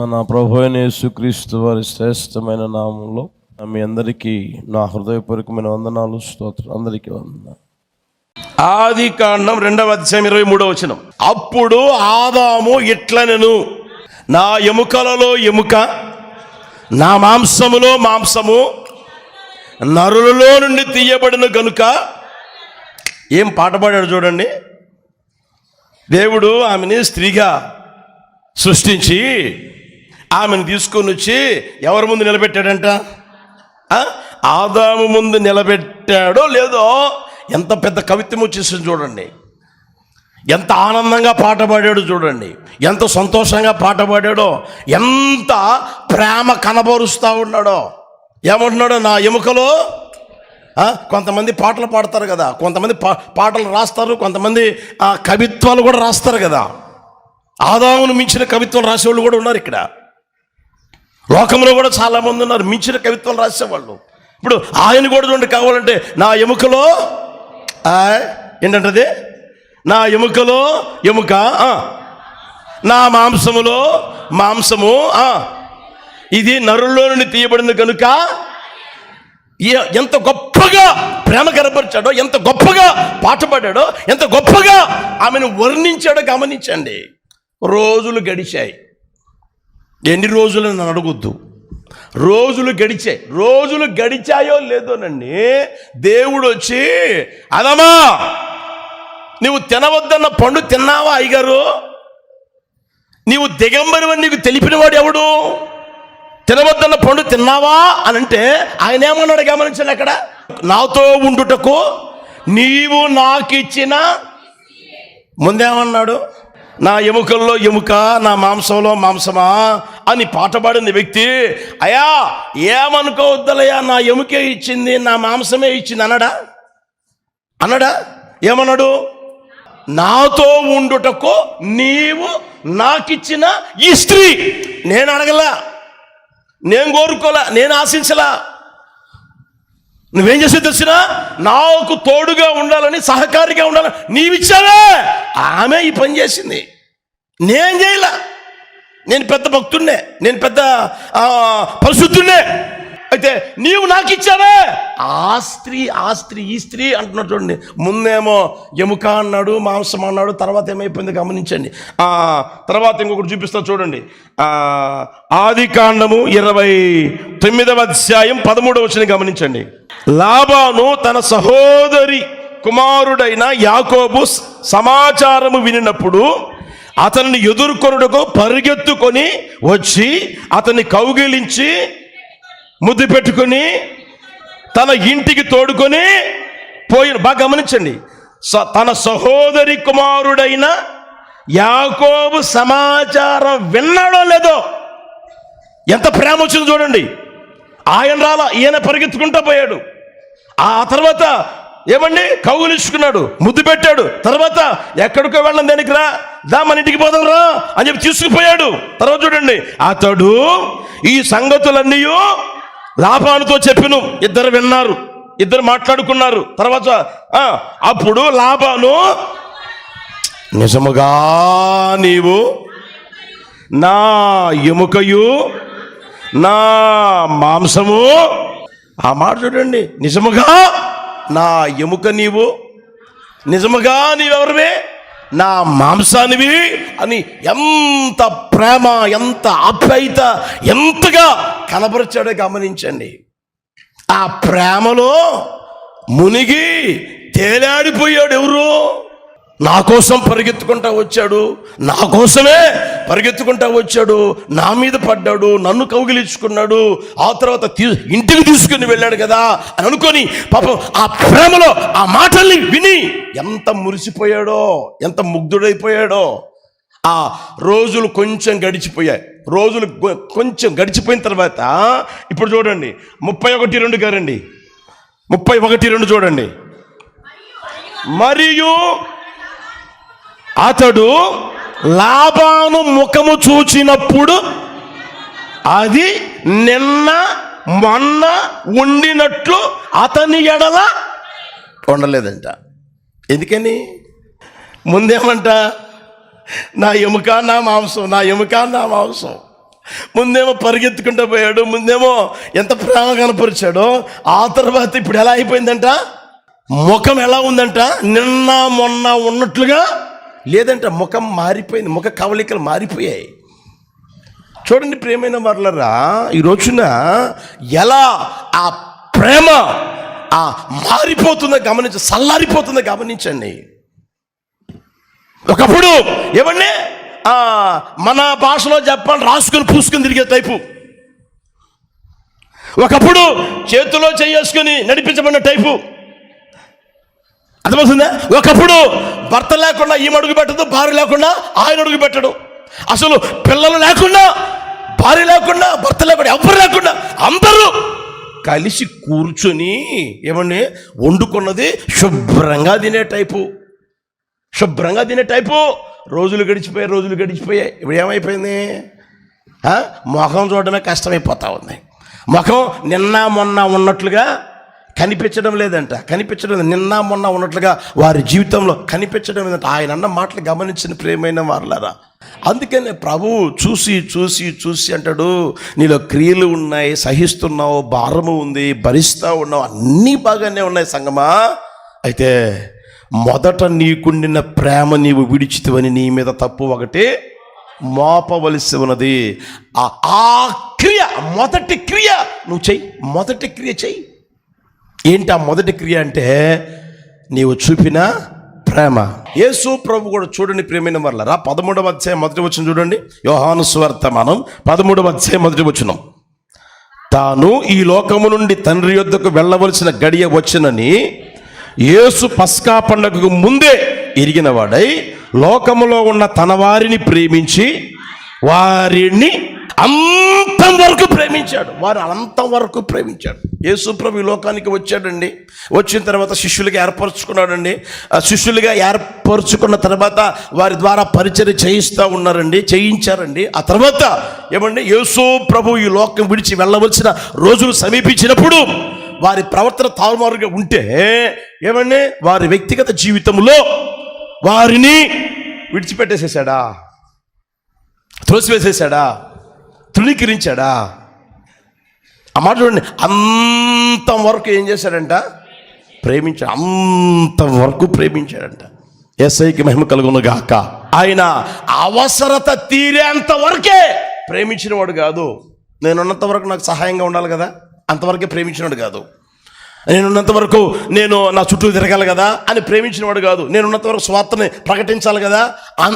మన ప్రభు అయిన యేసుక్రీస్తు వారి శ్రేష్టమైన నామంలో మీ అందరికీ నా హృదయపూర్వకమైన వందనాలు స్తోత్రం అందరికీ వందనాలు. ఆది కాండం రెండవ అధ్యాయం ఇరవై మూడవ వచనం. అప్పుడు ఆదాము ఇట్లనెను నా ఎముకలలో ఎముక నా మాంసములో మాంసము నరులలో నుండి తీయబడిన గనుక. ఏం పాట పాడాడు చూడండి. దేవుడు ఆమెని స్త్రీగా సృష్టించి ఆమెను తీసుకొని వచ్చి ఎవరి ముందు నిలబెట్టాడంట? ఆదాము ముందు నిలబెట్టాడో లేదో ఎంత పెద్ద కవిత్వం వచ్చేసింది చూడండి. ఎంత ఆనందంగా పాట పాడాడో చూడండి. ఎంత సంతోషంగా పాట పాడాడో. ఎంత ప్రేమ కనబరుస్తూ ఉన్నాడో. ఏమంటున్నాడో నా ఎముకలో? కొంతమంది పాటలు పాడతారు కదా. కొంతమంది పా పాటలు రాస్తారు. కొంతమంది ఆ, కవిత్వాలు కూడా రాస్తారు కదా. ఆదామును మించిన కవిత్వం రాసేవాళ్ళు కూడా ఉన్నారు ఇక్కడ. లోకంలో కూడా చాలా మంది ఉన్నారు. మించిన కవిత్వం రాసేవాళ్ళు. ఇప్పుడు ఆయన కూడా చూడండి కావాలంటే నా ఎముకలో ఏంటంటది? నా ఎముకలో ఎముక నా మాంసములో మాంసము ఇది నరుల్లో నుండి తీయబడింది కనుక ఎంత గొప్పగా ప్రేమ కనపరిచాడో ఎంత గొప్పగా పాట పాడాడో ఎంత గొప్పగా ఆమెను వర్ణించాడో గమనించండి. రోజులు గడిచాయి. ఎన్ని రోజులు నన్ను అడగొద్దు? రోజులు గడిచాయి. రోజులు గడిచాయో లేదోనండి దేవుడు వచ్చి అదమా నువ్వు తినవద్దన్న పండు తిన్నావా అయ్యగారు? నీవు దిగంబరివని నీకు తెలిపినవాడు ఎవడు? తినవద్దన్న పండు తిన్నావా? అని అంటే ఆయన ఏమన్నాడు గమనించాలి అక్కడ. నాతో ఉండుటకు నీవు నాకు ఇచ్చిన ముందేమన్నాడు? నా ఎముకల్లో ఎముక నా మాంసంలో మాంసమా అని పాట పాడిన వ్యక్తి అయా ఏమనుకోవద్దలయ్యా నా ఎముకే ఇచ్చింది నా మాంసమే ఇచ్చింది అనడా? అనడా? ఏమన్నాడు నాతో ఉండుటకు నీవు నాకిచ్చిన ఈ స్త్రీ. నేను అడగలా నేను కోరుకోలే నేను ఆశించలా. నువ్వేం చేసే తెలిసిన? నాకు తోడుగా ఉండాలని సహకారిగా ఉండాలని నీవిచ్చావే! ఆమె ఈ పని చేసింది. నేను చేయలే. నేను పెద్ద భక్తున్నే నేను పెద్ద ఆ, పరిశుద్ధున్నే అయితే నీవు నాకు ఇచ్చావే ఆ స్త్రీ ఆ స్త్రీ ఈ స్త్రీ అంటున్నాడు చూడండి ముందేమో ఎముక అన్నాడు మాంసం అన్నాడు తర్వాత ఏమైపోయింది గమనించండి. ఆ తర్వాత ఇంకొకటి చూపిస్తా చూడండి. ఆ ఆది కాండము ఇరవై తొమ్మిదవ అధ్యాయం పదమూడవ వచ్చిన గమనించండి. లాభాను తన సహోదరి కుమారుడైన యాకోబు సమాచారము వినినప్పుడు అతన్ని ఎదుర్కొనుటకు పరిగెత్తుకొని వచ్చి అతన్ని కౌగిలించి ముద్దు పెట్టుకొని తన ఇంటికి తోడుకొని పోయిన బాగా గమనించండి. స- తన సహోదరి కుమారుడైన యాకోబు సమాచారం విన్నాడో లేదో ఎంత ప్రేమ వచ్చిందో చూడండి. ఆయన రాలా ఈయన పరిగెత్తుకుంటూ పోయాడు. ఆ తర్వాత ఏమండి? కౌగులించుకున్నాడు ముద్దు పెట్టాడు. తర్వాత ఎక్కడికో వెళ్ళం దానికి రా? దా మన ఇంటికి పోదాం రా అని చెప్పి తీసుకుపోయాడు. తర్వాత చూడండి అతడు ఈ సంగతులన్నీ లాభానుతో చెప్పిను. ఇద్దరు విన్నారు. ఇద్దరు మాట్లాడుకున్నారు. తర్వాత అప్పుడు లాభాను నిజముగా నీవు నా ఎముకయు నా మాంసము ఆ మాట చూడండి. నిజముగా నా ఎముక నీవు నిజముగా నీవెవరివే? నా మాంసానివి. అని ఎంత ప్రేమ ఎంత ఆప్యాయత ఎంతగా కనబరిచాడో గమనించండి. ఆ ప్రేమలో మునిగి తేలాడిపోయాడు ఎవరు? నా కోసం పరిగెత్తుకుంటా వచ్చాడు. నా కోసమే పరిగెత్తుకుంటా వచ్చాడు. నా మీద పడ్డాడు. నన్ను కౌగిలించుకున్నాడు. ఆ తర్వాత తీ- ఇంటికి తీసుకుని వెళ్ళాడు కదా అని అనుకొని పాపం ఆ ప్రేమలో ఆ మాటల్ని విని ఎంత మురిసిపోయాడో ఎంత ముగ్ధుడైపోయాడో ఆ రోజులు కొంచెం గడిచిపోయాయి. రోజులు కొంచెం గడిచిపోయిన తర్వాత ఇప్పుడు చూడండి ముప్పై ఒకటి రెండు గారండి. ముప్పై ఒకటి రెండు చూడండి. మరియు అతడు లాభాను ముఖము చూచినప్పుడు అది నిన్న మొన్న ఉండినట్లు అతని ఎడల ఉండలేదంట ఎందుకని? ముందేమంట? నా ఎముక నా మాంసం నా ఎముక నా మాంసం. ముందేమో పరిగెత్తుకుంటూ పోయాడు ముందేమో ఎంత ప్రేమ కనపరిచాడో ఆ తర్వాత ఇప్పుడు ఎలా అయిపోయిందంట? ముఖం ఎలా ఉందంట? నిన్న మొన్న ఉన్నట్లుగా లేదంట ముఖం మారిపోయింది ముఖ కవలికలు మారిపోయాయి. చూడండి ప్రేమైన వర్లరా ఈ రోజున ఎలా ఆ ప్రేమ ఆ మారిపోతుందో గమనించ సల్లారిపోతుందో గమనించండి. ఒకప్పుడు ఏమండి? మన భాషలో చెప్పాలి రాసుకుని పూసుకుని తిరిగే టైపు. ఒకప్పుడు చేతిలో చేసుకుని నడిపించబడిన టైపు. అర్థమవుతుందా? ఒకప్పుడు భర్త లేకుండా ఈమె అడుగు పెట్టదు భార్య లేకుండా ఆయన అడుగు పెట్టడు. అసలు పిల్లలు లేకుండా భార్య లేకుండా భర్త లేకుండా ఎవరు లేకుండా అందరూ కలిసి కూర్చొని ఏమండి వండుకున్నది శుభ్రంగా తినే టైపు. శుభ్రంగా తినే టైపు. రోజులు గడిచిపోయాయి రోజులు గడిచిపోయాయి. ఇప్పుడు ఏమైపోయింది? ముఖం చూడడమే కష్టమైపోతా ఉంది. ముఖం నిన్న మొన్న ఉన్నట్లుగా కనిపించడం లేదంట. కనిపించడం నిన్న మొన్న ఉన్నట్లుగా వారి జీవితంలో కనిపించడం లేదంట. ఆయన అన్న మాటలు గమనించిన ప్రేమైన వారులారా. అందుకనే ప్రభువు చూసి చూసి చూసి అంటాడు నీలో క్రియలు ఉన్నాయి సహిస్తున్నావు భారము ఉంది భరిస్తా ఉన్నావు అన్నీ బాగానే ఉన్నాయి సంగమా. అయితే మొదట నీకుండిన ప్రేమ నీవు విడిచితివని నీ మీద తప్పు ఒకటే మోపవలసి ఉన్నది. ఆ ఆ క్రియ మొదటి క్రియ నువ్వు చెయ్యి. మొదటి క్రియ చెయ్యి. ఏంటి ఆ మొదటి క్రియ అంటే నీవు చూపిన ప్రేమ. యేసు ప్రభు కూడా చూడండి ప్రేమైన వర్లరా పదమూడవ అధ్యాయం మొదటి వచ్చిన చూడండి. యోహాను మనం పదమూడవ అధ్యాయం మొదటి వచ్చినాం తాను ఈ లోకము నుండి తండ్రి యొద్దకు వెళ్ళవలసిన గడియ వచ్చనని యేసు పస్కా పండుగకు ముందే ఎరిగినవాడై లోకములో ఉన్న తన వారిని ప్రేమించి వారిని అంతం వరకు ప్రేమించాడు. వారు అంతం వరకు ప్రేమించాడు. యేసు ప్రభు ఈ లోకానికి వచ్చాడండి. వచ్చిన తర్వాత శిష్యులుగా ఏర్పరచుకున్నాడండి. ఆ శిష్యులుగా ఏర్పరచుకున్న తర్వాత వారి ద్వారా పరిచయం చేయిస్తూ ఉన్నారండి చేయించారండి. ఆ తర్వాత ఏమండి? యేసు ప్రభు ఈ లోకం విడిచి వెళ్ళవలసిన రోజులు సమీపించినప్పుడు వారి ప్రవర్తన తారుమారుగా ఉంటే ఏమండి? వారి వ్యక్తిగత జీవితంలో వారిని విడిచిపెట్టేసేసాడా త్రోసివేసేసాడా తృణీకరించాడా? ఆ మాట చూడండి. అంత వరకు ఏం చేశాడంట? ప్రేమించాడు అంత వరకు ప్రేమించాడంట. ఎస్ఐకి మహిమ కలుగును గాక ఆయన అవసరత తీరేంత వరకే ప్రేమించినవాడు కాదు. నేనున్నంత వరకు నాకు సహాయంగా ఉండాలి కదా? అంతవరకే ప్రేమించినవాడు కాదు. నేనున్నంత వరకు నేను నా చుట్టూ తిరగాలి కదా అని ప్రేమించినవాడు కాదు. నేనున్నంత వరకు స్వార్థని ప్రకటించాలి కదా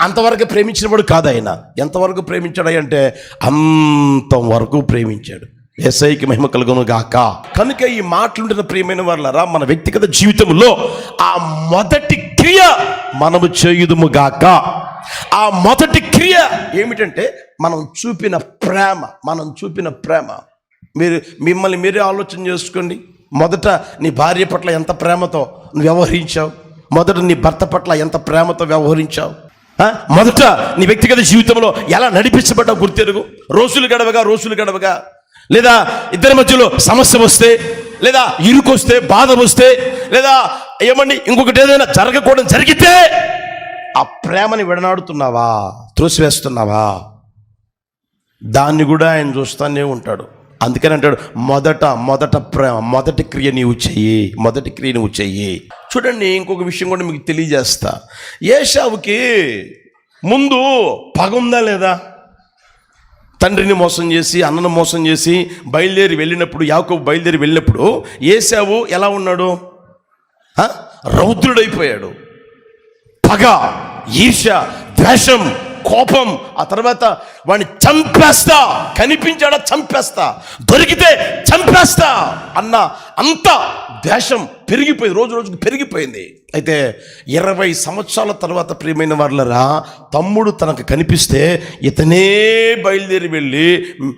అంతవరకు ప్రేమించినవాడు కాదు ఆయన. ఎంతవరకు ప్రేమించాడు అంటే అంతవరకు ప్రేమించాడు. ఎస్ఐకి మహిమ కలుగును గాక కనుక ఈ మాటలుంటున్న ప్రియమైన వాళ్ళరా మన వ్యక్తిగత జీవితంలో ఆ మొదటి క్రియ మనము చేయుదుము గాక ఆ మొదటి క్రియ ఏమిటంటే మనం చూపిన ప్రేమ మనం చూపిన ప్రేమ. మీరు మిమ్మల్ని మీరే ఆలోచన చేసుకోండి. మొదట నీ భార్య పట్ల ఎంత ప్రేమతో నువ్వు వ్యవహరించావు? మొదట నీ భర్త పట్ల ఎంత ప్రేమతో వ్యవహరించావు? మొదట నీ వ్యక్తిగత జీవితంలో ఎలా నడిపించబడ్డావు గుర్తెరుగు? రోజులు గడవగా రోజులు గడవగా. లేదా ఇద్దరి మధ్యలో సమస్య వస్తే లేదా ఇరుకొస్తే బాధ వస్తే లేదా ఏమండి ఇంకొకటి ఏదైనా జరగకూడదు జరిగితే ఆ ప్రేమని విడనాడుతున్నావా? త్రోసివేస్తున్నావా? దాన్ని కూడా ఆయన చూస్తానే ఉంటాడు. అందుకని అంటాడు మొదట మొదట ప్రేమ మొదటి క్రియ నీవు చెయ్యి మొదటి క్రియ నువ్వు చెయ్యి. చూడండి ఇంకొక విషయం కూడా మీకు తెలియజేస్తా. ఏషావుకి ముందు పగ ఉందా లేదా? తండ్రిని మోసం చేసి అన్నను మోసం చేసి బయలుదేరి వెళ్ళినప్పుడు యాకబు బయలుదేరి వెళ్ళినప్పుడు ఏసావు ఎలా ఉన్నాడు? రౌద్రుడైపోయాడు. పగ ఈర్ష ద్వేషం కోపం ఆ తర్వాత వాడిని చంపేస్తా కనిపించాడా చంపేస్తా దొరికితే చంపేస్తా అన్న అంత ద్వేషం పెరిగిపోయింది రోజు రోజుకు పెరిగిపోయింది. అయితే ఇరవై సంవత్సరాల తర్వాత ప్రియమైన వాళ్ళరా తమ్ముడు తనకు కనిపిస్తే ఇతనే బయలుదేరి వెళ్ళి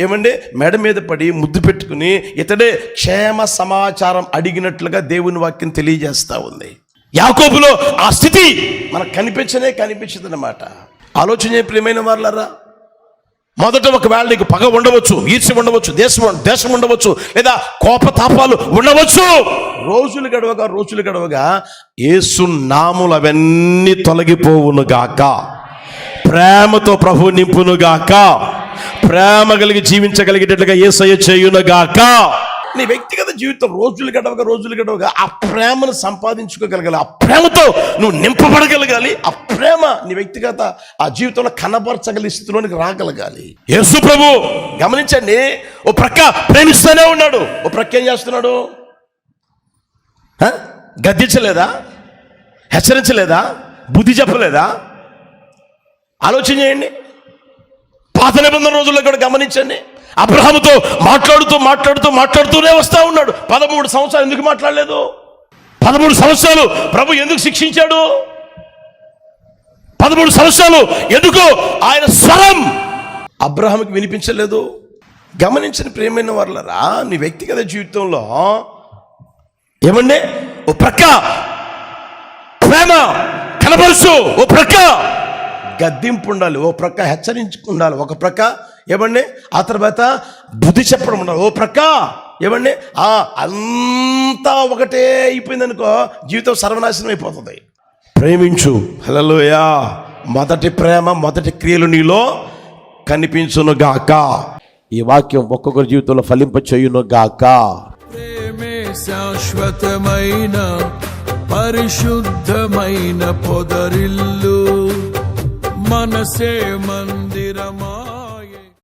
ఏమంటే మెడ మీద పడి ముద్దు పెట్టుకుని ఇతడే క్షేమ సమాచారం అడిగినట్లుగా దేవుని వాక్యం తెలియజేస్తూ ఉంది. యాకోబులో ఆ స్థితి మనకు కనిపించనే కనిపించదన్నమాట. ఆలోచన ప్రియమైన వాళ్ళరా మొదట ఒకవేళ నీకు పగ ఉండవచ్చు ఈర్ష్య ఉండవచ్చు దేశం దేశం ఉండవచ్చు లేదా కోపతాపాలు ఉండవచ్చు. రోజులు గడవగా రోజులు గడవగా ఏసు నాములు అవన్నీ తొలగిపోవును గాక. ప్రేమతో ప్రభు నింపును గాక. ప్రేమ కలిగి జీవించగలిగేటట్లుగా ఏసయ్య చేయునగాక నీ వ్యక్తిగత జీవితం రోజులు గడవగా రోజులు గడవగా ఆ ప్రేమను సంపాదించుకోగలగాలి. ఆ ప్రేమతో నువ్వు నింపబడగలగాలి. ఆ ప్రేమ నీ వ్యక్తిగత ఆ జీవితంలో కనబరచగలి స్థితిలోనికి రాగలగాలి. యేసు ప్రభు! గమనించండి ఓ ప్రక్క ప్రేమిస్తూనే ఉన్నాడు. ఓ ప్రక్క ఏం చేస్తున్నాడు? గద్దించలేదా? హెచ్చరించలేదా? బుద్ధి చెప్పలేదా? ఆలోచన చేయండి. పాత నిబంధన రోజుల్లో కూడా గమనించండి. అబ్రహాముతో మాట్లాడుతూ మాట్లాడుతూ మాట్లాడుతూనే వస్తూ ఉన్నాడు. పదమూడు సంవత్సరాలు ఎందుకు మాట్లాడలేదు? పదమూడు సంవత్సరాలు ప్రభు ఎందుకు శిక్షించాడు? పదమూడు సంవత్సరాలు ఎందుకు ఆయన స్వరం అబ్రహాముకి వినిపించలేదు? గమనించిన ప్రేమైన వాళ్ళరా నీ వ్యక్తిగత జీవితంలో ఏమండి? ఓ ప్రక్క ప్రేమ కనబరుచు ఓ ప్రక్క గద్దింపు ఉండాలి ఓ ప్రక్క హెచ్చరించుకుండాలి ఒక ప్రక్క ఏమండి? ఆ తర్వాత బుద్ధి చెప్పడం ఉండాలి. ఓ ప్రక్క! ఏమండి? ఆ అంతా ఒకటే అయిపోయింది అనుకో జీవితం సర్వనాశనం అయిపోతుంది. ప్రేమించు. హలోయా మొదటి ప్రేమ మొదటి క్రియలు నీలో కనిపించును గాక ఈ వాక్యం ఒక్కొక్కరి జీవితంలో ఫలింప చేయును గాక ప్రేమే శాశ్వతమైన పరిశుద్ధమైన పొదరిల్లు. మనసే మంది